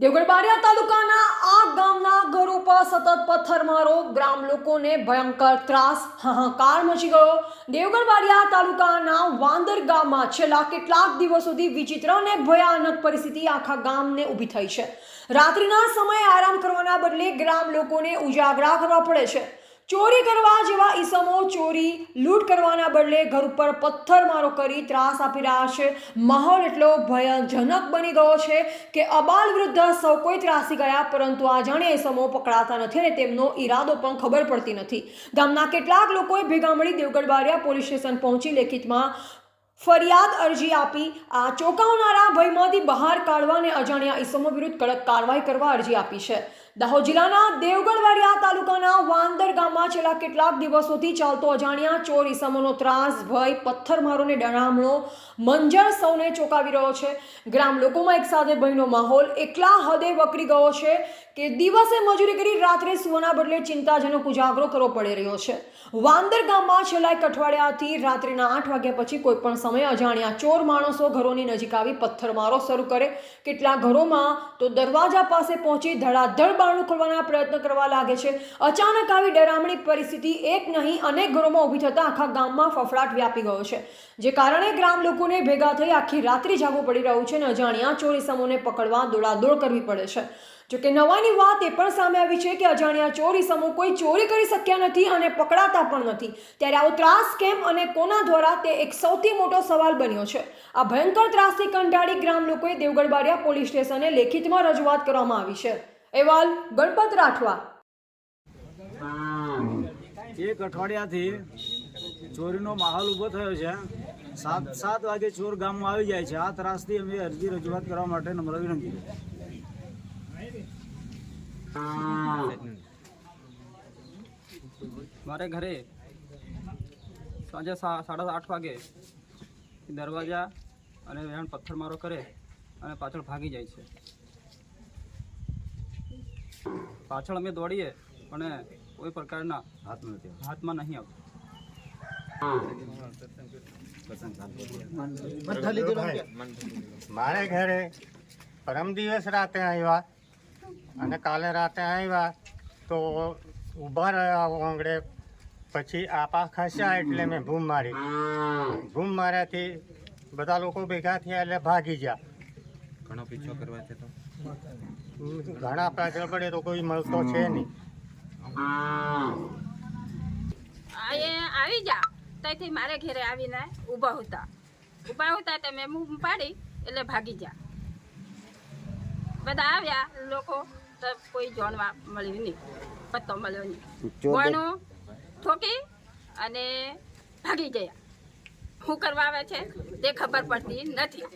દેવગઢ બારિયા તાલુકાના આ ગામના ઘરો પર સતત પથ્થરમારો ગ્રામ લોકોને ભયંકર ત્રાસ, હાહાકાર મચી ગયો. દેવગઢ બારિયા તાલુકાના વાંદર ગામમાં છેલ્લા કેટલાક દિવસોથી વિચિત્ર અને ભયાનક પરિસ્થિતિ આખા ગામને ઊભી થઈ છે. રાત્રિના સમયે આરામ કરવાના બદલે ગ્રામ લોકોને ઉજાગરા કરવા પડે છે. ચોરી કરવા જેવા ઈસમો ચોરી લૂંટ કરવાના બદલે ઘર ઉપર પથ્થરમારો કરી ત્રાસ આપી રહ્યા છે. માહોલ એટલો ભયજનક બની ગયો છે કે અબાલ વૃદ્ધ સૌ કોઈ ત્રાસી ગયા, પરંતુ આ જાણે ઈસમો પકડાતા નથી અને તેમનો ઈરાદો પણ ખબર પડતી નથી. ગામના કેટલાક લોકોએ ભેગા મળી દેવગઢ બારિયા પોલીસ સ્ટેશન પહોંચી લેખિતમાં ફરિયાદ અરજી આપી. આ ચોંકાવનારા ભયમાંથી બહાર કાઢવા અને અજાણ્યા ઈસમો વિરુદ્ધ કડક કાર્યવાહી કરવા અરજી આપી છે. દાહોદ જિલ્લાના દેવગઢ વાડિયા વાંદર છેલ્લા કેટલાક દિવસોથી ચાલતો અજાણ્યા ચોર ઈસમોનો ત્રાસ, ભય, પથ્થરમારોને ડરામણો, મંજર સૌને ચોંકાવી રહ્યો છે. ગ્રામ લોકોમાં એકસાથે ભયનો માહોલ, એકલા હદે વકરી ગયો છે કે દિવસે મજૂરી કરી રાત્રે સુવાના બદલે ચિંતાજનક ઉજાગરો કરવો પડી રહ્યો છે. વાંદર ગામમાં છેલ્લા એક અઠવાડિયાથી રાત્રિના આઠ વાગ્યા પછી કોઈ પણ સમયે અજાણ્યા ચોર, માણસો ઘરોની નજીક આવી પથ્થરમારો શરૂ કરે. કેટલાક ઘરોમાં તો દરવાજા પાસે પહોંચી ધડાધડ બારણું ખોલવાના પ્રયત્ન કરવા લાગે છે. અચાનક આવી ડરામણી પરિસ્થિતિ એક નહીં, અનેક ઘરોમાં ઊભી થતાં આખા ગામમાં ફફડાટ વ્યાપી ગયો છે. જે કારણે ગ્રામ લોકોને ભેગા થઈ આખી રાત્રિ જાગવું પડી રહ્યું છે અને અજાણ્યા ચોરી સમૂહને પકડવા દોડાદોડ કરવી પડે છે. જોકે નવાની વાત એ પણ સામે આવી છે કે અજાણ્યા ચોરી સમૂહ કોઈ ચોરી કરી શક્યા નથી અને પકડાતા પણ નથી. ત્યારે આવો ત્રાસ કેમ અને કોના દ્વારા તે એક સૌથી મોટો સવાલ બન્યો છે. આ ભયંકર ત્રાસથી કંટાળી ગ્રામ લોકોએ દેવગઢ બારિયા પોલીસ સ્ટેશને લેખિતમાં રજૂઆત કરવામાં આવી છે. અહેવાલ ગણપત રાઠવા. એક અઠવાડિયાથી ચોરીનો માહોલ ઊભો થયો છે. સાત સાત વાગે ચોર ગામમાં આવી જાય છે. આ ત્રાસથી અમે અરજી રજૂઆત કરવા માટે નમ્ર વિનંતી. મારે ઘરે સાંજે સાડા આઠ વાગે દરવાજા અને વેણ પથ્થરમારો કરે અને પાછળ ભાગી જાય છે. પાછળ અમે દોડીએ પણ કોઈ પ્રકારના હાથમાં નથી હાથમાં નહીં આવતું. મારે ઘરે પરમ દિવસ રાતે આવ્યા અને કાલે રાતે આવ્યા તો ઊભા રહ્યા આંગળે પછી આપા ખસ્યા એટલે મેં ભૂમ મારી. ભૂમ માર્યાથી બધા લોકો ભેગા થયા એટલે ભાગી ગયા. ઘણો પીછો કરવા છે તો. ઘણા પાછળ પડે તો કોઈ મળતો છે નહીં. આવી જા. ત્યાંથી મારે ઘેરે આવીને ઊભા હતા. ઊભા હતા તે મેં બૂમ પાડી એટલે ભાગી જા. બધા આવ્યા લોકો તો કોઈ જોણવા મળ્યું નહીં. પત્તો મળ્યો નહીં. ગોણું ઠોકી અને ભાગી ગયા. શું કરવા આવે છે? તે ખબર પડતી નથી.